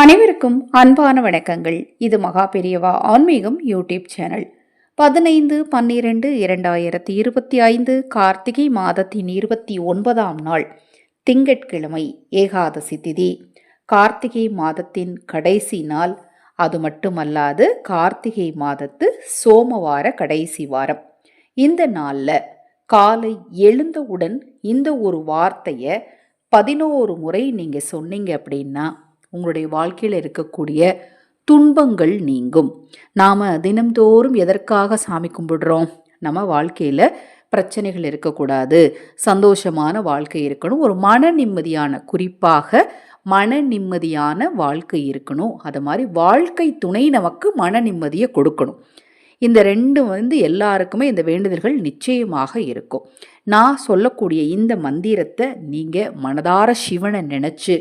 அனைவருக்கும் அன்பான வணக்கங்கள். இது மகா பெரியவா ஆன்மீகம் யூடியூப் சேனல். பதினைந்து பன்னிரெண்டு இரண்டாயிரத்தி இருபத்தி ஐந்து கார்த்திகை மாதத்தின் இருபத்தி ஒன்பதாம் நாள் திங்கட்கிழமை ஏகாதசி திதி. கார்த்திகை மாதத்தின் கடைசி நாள். அது மட்டுமல்லாது கார்த்திகை மாதத்து சோமவார கடைசி வாரம். இந்த நாளில் காலை எழுந்தவுடன் இந்த ஒரு வார்த்தையை பதினோரு முறை நீங்கள் சொன்னீங்க அப்படின்னா உங்களுடைய வாழ்க்கையில் இருக்கக்கூடிய துன்பங்கள் நீங்கும். நாம் தினம்தோறும் எதற்காக சாமி கும்பிடுறோம்? நம்ம வாழ்க்கையில் பிரச்சனைகள் இருக்கக்கூடாது. சந்தோஷமான வாழ்க்கை இருக்கணும். ஒரு மன நிம்மதியான குறிப்பாக மன நிம்மதியான வாழ்க்கை இருக்கணும். அது மாதிரி வாழ்க்கை துணை நமக்கு மன நிம்மதியை கொடுக்கணும். இந்த ரெண்டும் வந்து எல்லாருக்குமே இந்த வேண்டுதல்கள் நிச்சயமாக இருக்கும். நான் சொல்லக்கூடிய இந்த மந்திரத்தை நீங்கள் மனதார சிவனை நினச்சி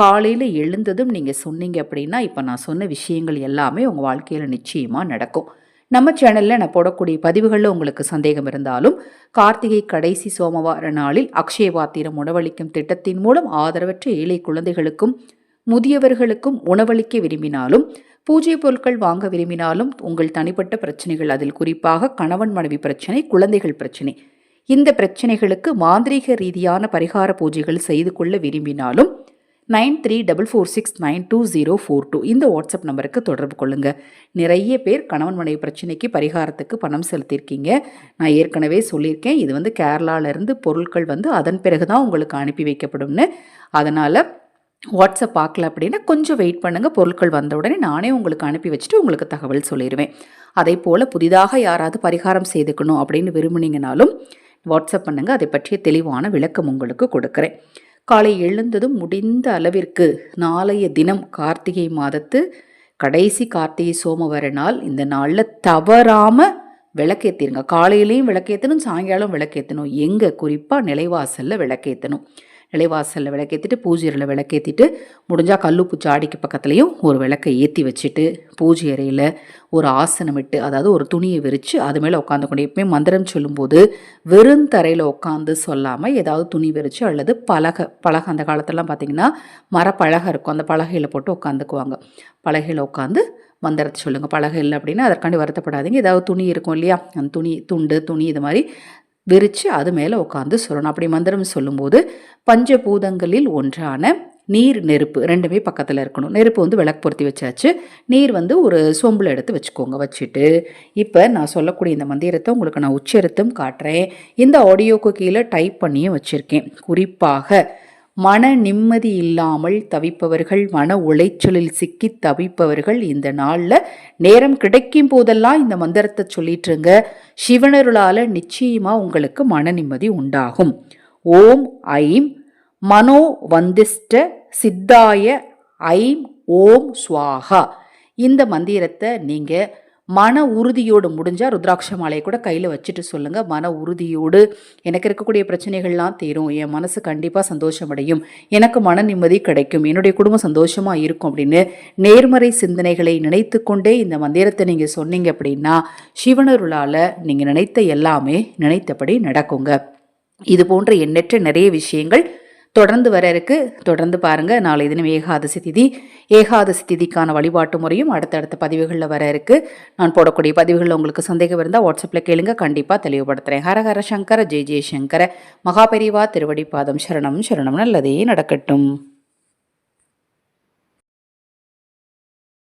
காலையில் எழுந்ததும் நீங்கள் சொன்னீங்க அப்படின்னா இப்போ நான் சொன்ன விஷயங்கள் எல்லாமே உங்கள் வாழ்க்கையில் நிச்சயமாக நடக்கும். நம்ம சேனலில் நான் போடக்கூடிய பதிவுகளில் உங்களுக்கு சந்தேகம் இருந்தாலும் கார்த்திகை கடைசி சோமவார நாளில் அக்ஷய பாத்திரம் உணவளிக்கும் திட்டத்தின் மூலம் ஆதரவற்ற ஏழை குழந்தைகளுக்கும் முதியவர்களுக்கும் உணவளிக்க விரும்பினாலும் பூஜை பொருட்கள் வாங்க விரும்பினாலும் உங்கள் தனிப்பட்ட பிரச்சனைகள் அதில் குறிப்பாக கணவன் மனைவி பிரச்சனை குழந்தைகள் பிரச்சனை. இந்த பிரச்சனைகளுக்கு மாந்திரீக ரீதியான பரிகார பூஜைகள் செய்து கொள்ள விரும்பினாலும் nine three double four six nine two zero four two. இந்த வாட்ஸ்அப் நம்பருக்கு தொடர்பு கொள்ளுங்கள் நிறைய பேர் கணவன் மனைவி பிரச்சனைக்கு பரிகாரத்துக்கு பணம் செலுத்தியிருக்கீங்க. நான் ஏற்கனவே சொல்லியிருக்கேன். இது வந்து கேரளாவிலேருந்து பொருட்கள் வந்து அதன் பிறகு தான் உங்களுக்கு அனுப்பி வைக்கப்படும்னு. அதனால் வாட்ஸ்அப் பார்க்கல அப்படின்னா கொஞ்சம் வெயிட் பண்ணுங்கள் பொருட்கள் வந்த உடனே நானே உங்களுக்கு அனுப்பி வச்சுட்டு உங்களுக்கு தகவல் சொல்லிடுவேன். அதே போல் புதிதாக யாராவது பரிகாரம் செய்துக்கணும் அப்படின்னு விரும்புனீங்கனாலும் வாட்ஸ்அப் பண்ணுங்கள் அதை பற்றிய தெளிவான விளக்கம் உங்களுக்கு கொடுக்குறேன். காலை எழுந்ததும் முடிந்த அளவிற்கு நாளைய தினம் கார்த்திகை மாதத்து கடைசி கார்த்திகை சோமவர நாள். இந்த நாளில் தவறாமல் விளக்கேற்றிருங்க காலையிலையும் விளக்கேற்றணும் சாயங்காலம் விளக்கேற்றணும் எங்கே? குறிப்பாக நிலைவாசலில் விளக்கேற்றணும் நிலைவாசலில் விளக்கேற்றிட்டு பூஜை விளக்கேற்றிட்டு முடிஞ்சால் கல்லுப்பு சாடிக்கு பக்கத்துலேயும் ஒரு விளக்கை ஏற்றி வச்சுட்டு பூஜை அறையில் ஒரு ஆசனம் விட்டு அதாவது ஒரு துணியை விரித்து அது மேலே உட்காந்து கொண்டு எப்பவுமே மந்திரம் சொல்லும்போது வெறும் தரையில் உட்காந்து சொல்லாமல் ஏதாவது துணி விரித்து அல்லது பலகை பலகை அந்த காலத்திலலாம் பார்த்திங்கன்னா மரப்பலகை இருக்கும். அந்த பலகையில் போட்டு உட்காந்துக்குவாங்க பலகையில் உட்காந்து மந்திரத்தை சொல்லுங்கள் பலகை இல்லை அப்படின்னா அதற்காண்டி வருத்தப்படாதீங்க. ஏதாவது துணி இருக்கும் இல்லையா? அந்த துணி துண்டு துணி இது மாதிரி விரித்து அது மேலே உட்காந்து சொல்லணும். அப்படி மந்திரம் சொல்லும்போது பஞ்சபூதங்களில் ஒன்றான நீர் நெருப்பு ரெண்டுமே பக்கத்தில் இருக்கணும். நெருப்பு வந்து விளக்கு பொருத்தி வச்சாச்சு. நீர் வந்து ஒரு சொம்பில் எடுத்து வச்சுக்கோங்க வச்சுட்டு. இப்போ நான் சொல்லக்கூடிய இந்த மந்திரத்தை உங்களுக்கு நான் உச்சரித்தும் காட்டுறேன். இந்த ஆடியோக்கு கீழே டைப் பண்ணியும் வச்சுருக்கேன். குறிப்பாக மன நிம்மதி இல்லாமல் தவிப்பவர்கள் மன உளைச்சலில் சிக்கி தவிப்பவர்கள் இந்த நாளில். நேரம் கிடைக்கும் போதெல்லாம் இந்த மந்திரத்தை சொல்லிட்டுருங்க. சிவனருளால் நிச்சயமாக உங்களுக்கு மன நிம்மதி உண்டாகும். ஓம் ஐம் மனோ வந்திஷ்ட சித்தாய ஐம் ஓம் சுவாகா இந்த மந்திரத்தை நீங்கள் மன உறுதியோடு முடிஞ்சால் ருத்ராட்ச மாலையை கூட கையில் வச்சுட்டு சொல்லுங்கள் மன உறுதியோடு எனக்கு இருக்கக்கூடிய பிரச்சனைகள்லாம் தீரும். என் மனசு கண்டிப்பாக சந்தோஷமடையும். எனக்கு மன நிம்மதி கிடைக்கும். என்னுடைய குடும்பம் சந்தோஷமாக இருக்கும் அப்படின்னு நேர்மறை சிந்தனைகளை நினைத்து கொண்டே இந்த மந்திரத்தை நீங்கள் சொன்னீங்க அப்படின்னா சிவனருளால் நீங்கள் நினைத்த எல்லாமே நினைத்தபடி நடக்குங்க. இது போன்ற எண்ணற்ற நிறைய விஷயங்கள் தொடர்ந்து வர இருக்கு தொடர்ந்து பாருங்க. நாளை தினம் ஏகாதசி திதி. ஏகாதசி திதிக்கான வழிபாட்டு முறையும் அடுத்தடுத்த பதிவுகளில் வர இருக்கு நான் போடக்கூடிய பதிவுகளில் உங்களுக்கு சந்தேகம் இருந்தால் வாட்ஸ்அப்பில் கேளுங்க. கண்டிப்பாக தெளிவுபடுத்துகிறேன் ஹரஹர சங்கர ஜெய் ஜெய்சங்கர மகாபெரிவா திருவடிப்பாதம் சரணம் சரணம். நல்லதே நடக்கட்டும்.